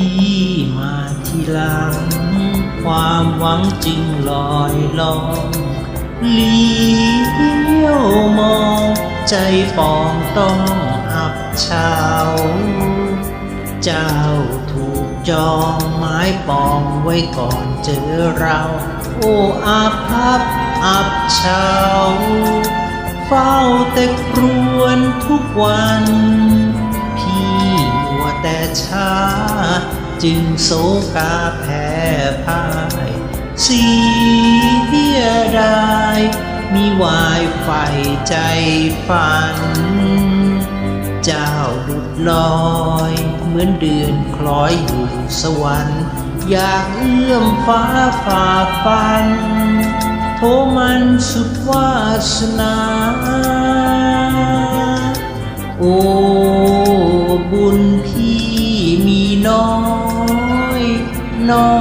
ที่มาทีหลัง ความหวังจริงลอยลองเลี้ยวมอง ใจปองต้องอับเชาเจ้าถูกจองไม้ปองไว้ก่อนเจอเรา โอ้อาภัพอับเชาเฝ้าแต่ครวนทุกวัน แต่ช้า จึงโศกาแพ้พ่ายเสียดายมีวายไฟใจฝัน เจ้าดุดลอย เหมือนเดือนคล้อยอยู่สวรรค์ อยากเอื้อมฟ้าฝ่าฟัน โทมันสุดวาสนา โอ้บุญพ น้อ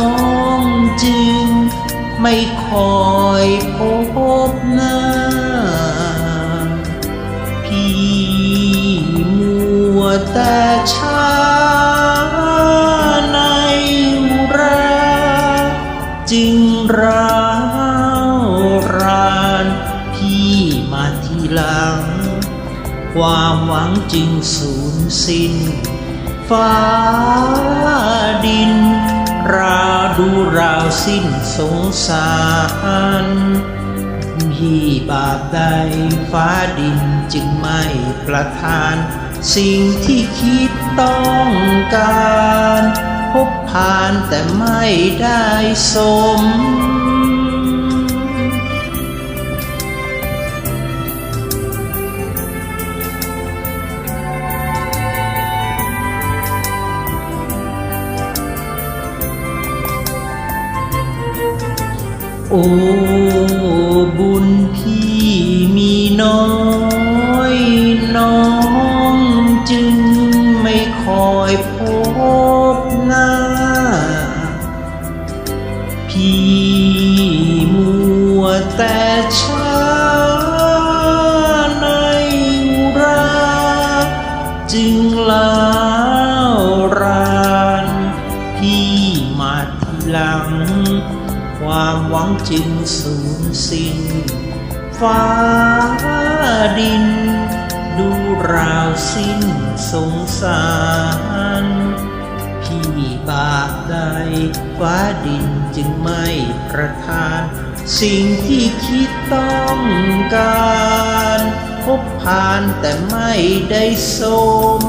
งจึงไม่คอยพบหน้า พี่มัวแต่ช้าในอุราจึงร้าวราน พี่มาทีหลัง ความหวังจึงสูญสิ้น ฟ้าดิน ราดูราวสิ้นสงสารพี่บาปใดฟ้าดินจึงไม่ประทาน สิ่งที่คิดต้องการ พบผ่านแต่ไม่ได้สม โอ้บุญพี่มีน้อยน้องจึงไม่คอยพบหน้า พี่มัวแต่ช จึงสูญสิ้น ฟ้าดิน ดูราวสิ้นสงสารพี่บาปใดฟ้าดินจึงไม่ประทาน สิ่งที่คิดต้องการ พบผ่านแต่ไม่ได้สม